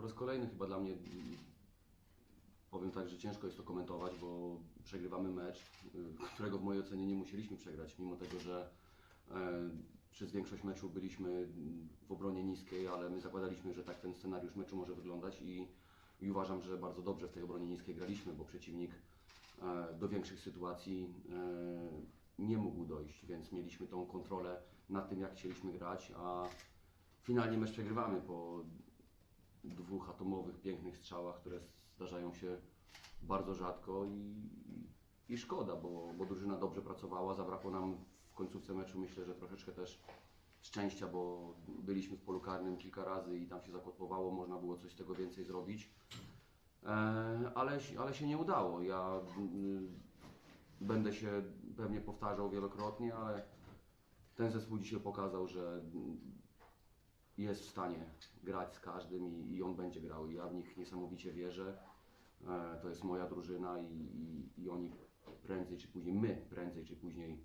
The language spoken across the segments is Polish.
Po raz kolejny chyba dla mnie, powiem tak, że ciężko jest to komentować, bo przegrywamy mecz, y, którego w mojej ocenie nie musieliśmy przegrać, mimo tego, że e, przez większość meczu byliśmy w obronie niskiej, ale my zakładaliśmy, że tak ten scenariusz meczu może wyglądać i, i uważam, że bardzo dobrze w tej obronie niskiej graliśmy, bo przeciwnik e, do większych sytuacji e, nie mógł dojść, więc mieliśmy tą kontrolę nad tym, jak chcieliśmy grać, a finalnie mecz przegrywamy po dwóch atomowych, pięknych strzałach, które zdarzają się bardzo rzadko i, i szkoda, bo, bo drużyna dobrze pracowała, zabrakło nam w końcówce meczu myślę, że troszeczkę też szczęścia, bo byliśmy w polu karnym kilka razy i tam się zakotłowało, można było coś z tego więcej zrobić, e, ale, ale się nie udało. Ja mm, będę się pewnie powtarzał wielokrotnie, ale ten zespół dzisiaj pokazał, że jest w stanie grać z każdym i, i on będzie grał. I ja w nich niesamowicie wierzę. E, to jest moja drużyna i, i, i oni prędzej czy później, my prędzej czy później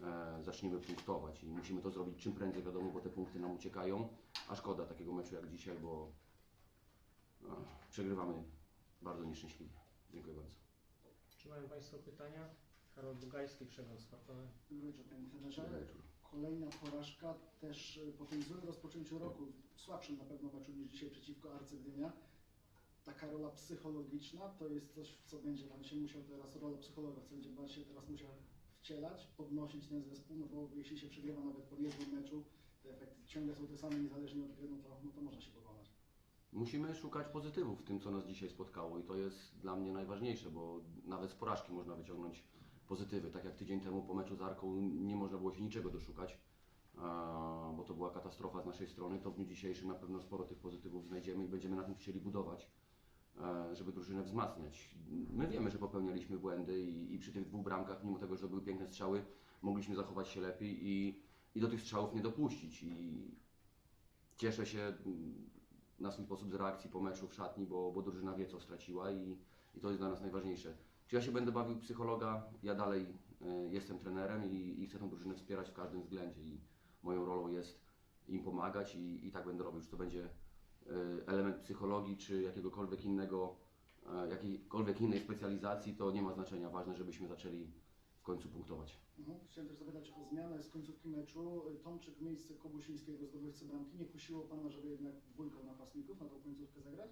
e, zaczniemy punktować i musimy to zrobić czym prędzej, wiadomo, bo te punkty nam uciekają. A szkoda takiego meczu jak dzisiaj, bo e, przegrywamy bardzo nieszczęśliwie. Dziękuję bardzo. Czy mają Państwo pytania? Karol Bugajski, Przegląd Sportowy. Dobry wieczór, panie Dobry trenerze. wieczór. Kolejna porażka, też y, po tym złym rozpoczęciu roku, słabszym na pewno meczu niż dzisiaj przeciwko Arce Gdynia. Taka rola psychologiczna to jest coś, w co będzie Pan się musiał teraz, rola psychologa, co będzie Pan się teraz musiał wcielać, podnosić ten zespół, no bo jeśli się przegrywa nawet po niezłym meczu, te efekty ciągle są te same, niezależnie od gry, no to, no to można się pokonać. Musimy szukać pozytywów w tym, co nas dzisiaj spotkało i to jest dla mnie najważniejsze, bo nawet z porażki można wyciągnąć pozytywy. Tak jak tydzień temu po meczu z Arką nie można było się niczego doszukać, bo to była katastrofa z naszej strony, to w dniu dzisiejszym na pewno sporo tych pozytywów znajdziemy i będziemy na tym chcieli budować, e, żeby drużynę wzmacniać. My wiemy, że popełnialiśmy błędy i, i przy tych dwóch bramkach, mimo tego, że były piękne strzały, mogliśmy zachować się lepiej i, i do tych strzałów nie dopuścić. I, cieszę się mm, na swój sposób z reakcji po meczu w szatni, bo, bo drużyna wie, co straciła i, i to jest dla nas najważniejsze. Czy ja się będę bawił psychologa? Ja dalej y, jestem trenerem i, i chcę tą drużynę wspierać w każdym względzie i moją rolą jest im pomagać i, i tak będę robił. Czy to będzie y, element psychologii, czy jakiegokolwiek innego, y, jakiejkolwiek innej specjalizacji, to nie ma znaczenia. Ważne, żebyśmy zaczęli w końcu punktować. Mhm. Chciałem też zapytać o zmianę z końcówki meczu. Tomczyk w miejsce Kobusińskiego, zdobywcy bramki. Nie kusiło Pana, żeby jednak dwójką napastników na tą końcówkę zagrać?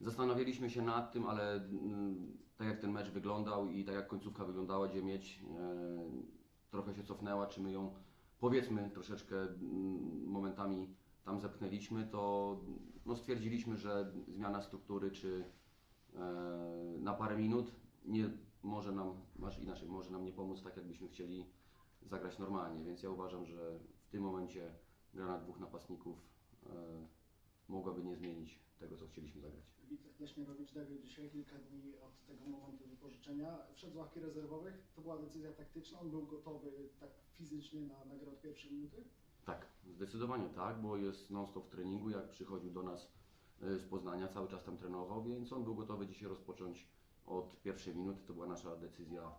Zastanawialiśmy się nad tym, ale mm, tak jak ten mecz wyglądał i tak jak końcówka wyglądała, gdzie mieć e, trochę się cofnęła, czy my ją powiedzmy troszeczkę mm, momentami tam zepchnęliśmy, to no, stwierdziliśmy, że zmiana struktury czy e, na parę minut nie może nam, masz inaczej, może nam nie pomóc tak, jakbyśmy chcieli zagrać normalnie, więc ja uważam, że w tym momencie gra na dwóch napastników e, mogłaby nie zmienić tego, co chcieliśmy zagrać. Witek Leśnierowicz debiut dzisiaj, kilka dni od tego momentu wypożyczenia. Wszedł z ławki rezerwowych, to była decyzja taktyczna, on był gotowy tak fizycznie na, na grę od pierwszej minuty. Tak, zdecydowanie tak, bo jest non-stop w treningu. Jak przychodził do nas e, z Poznania, cały czas tam trenował, więc on był gotowy dzisiaj rozpocząć od pierwszej minuty. To była nasza decyzja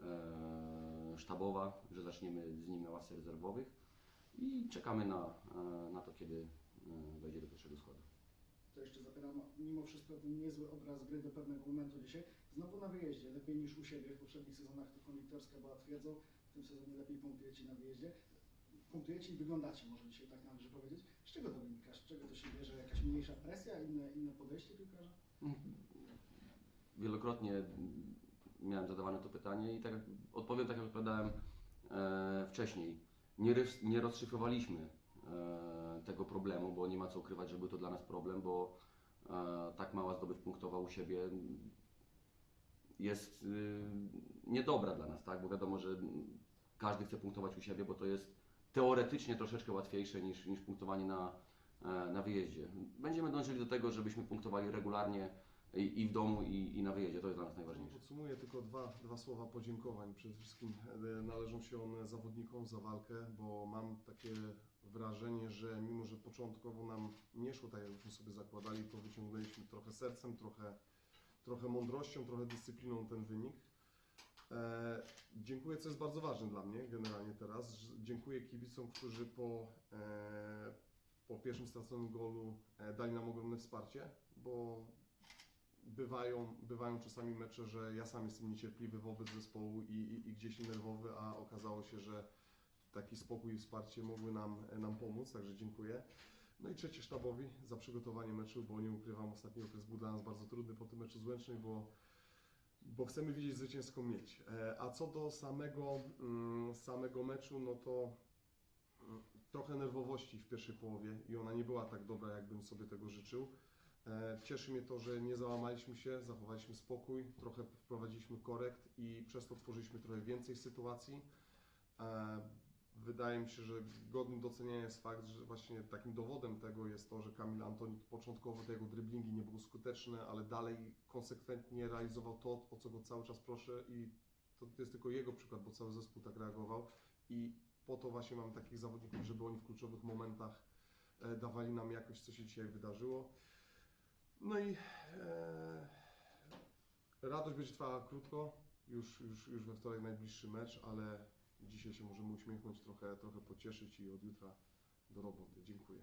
e, sztabowa, że zaczniemy z nim na ławce rezerwowych i czekamy na, e, na to, kiedy wejdzie do pierwszego składu. To jeszcze zapytam, mimo wszystko ten niezły obraz gry do pewnego momentu dzisiaj. Znowu na wyjeździe, lepiej niż u siebie. W poprzednich sezonach to konduktorska była twierdzą, w tym sezonie lepiej punktujecie na wyjeździe. Punktujecie i wyglądacie, może dzisiaj tak należy powiedzieć. Z czego to wynika? Z czego to się bierze? Jakaś mniejsza presja, inne, inne podejście piłkarza? Wielokrotnie miałem zadawane to pytanie i tak odpowiem tak jak odpowiadałem e, wcześniej. Nie, nie rozszyfrowaliśmy e, tego problemu, bo nie ma co ukrywać, że był to dla nas problem, bo e, tak mała zdobycz punktowa u siebie jest y, niedobra dla nas, tak? Bo wiadomo, że każdy chce punktować u siebie, bo to jest teoretycznie troszeczkę łatwiejsze niż, niż punktowanie na, e, na wyjeździe. Będziemy dążyli do tego, żebyśmy punktowali regularnie i, i w domu, i, i na wyjeździe. To jest dla nas najważniejsze. Podsumuję tylko dwa, dwa słowa podziękowań. Przede wszystkim e, należą się one zawodnikom za walkę, bo mam takie wrażenie, że mimo, że początkowo nam nie szło tak, jakbyśmy sobie zakładali, to wyciągnęliśmy trochę sercem, trochę, trochę mądrością, trochę dyscypliną ten wynik. E, dziękuję, co jest bardzo ważne dla mnie generalnie teraz. Dziękuję kibicom, którzy po, e, po pierwszym straconym golu e, dali nam ogromne wsparcie, bo bywają, bywają czasami mecze, że ja sam jestem niecierpliwy wobec zespołu i, i, i gdzieś nerwowy, a okazało się, że taki spokój i wsparcie mogły nam, nam pomóc, także dziękuję. No i trzecie sztabowi za przygotowanie meczu, bo nie ukrywam, ostatni okres był dla nas bardzo trudny po tym meczu z Łęcznej, bo, bo chcemy widzieć zwycięską mieć. E, A co do samego, mm, samego meczu, no to mm, trochę nerwowości w pierwszej połowie i ona nie była tak dobra, jakbym sobie tego życzył. E, Cieszy mnie to, że nie załamaliśmy się, zachowaliśmy spokój, trochę wprowadziliśmy korekt i przez to tworzyliśmy trochę więcej sytuacji. Wydaje mi się, że godnym docenienia jest fakt, że właśnie takim dowodem tego jest to, że Kamil Antonik początkowo te jego driblingi nie były skuteczne, ale dalej konsekwentnie realizował to, o co go cały czas proszę i to jest tylko jego przykład, bo cały zespół tak reagował i po to właśnie mamy takich zawodników, żeby oni w kluczowych momentach e, dawali nam jakoś, co się dzisiaj wydarzyło. No i e, radość będzie trwała krótko, już, już, już we wtorek najbliższy mecz, ale dzisiaj się możemy uśmiechnąć, trochę, trochę pocieszyć i od jutra do roboty. Dziękuję.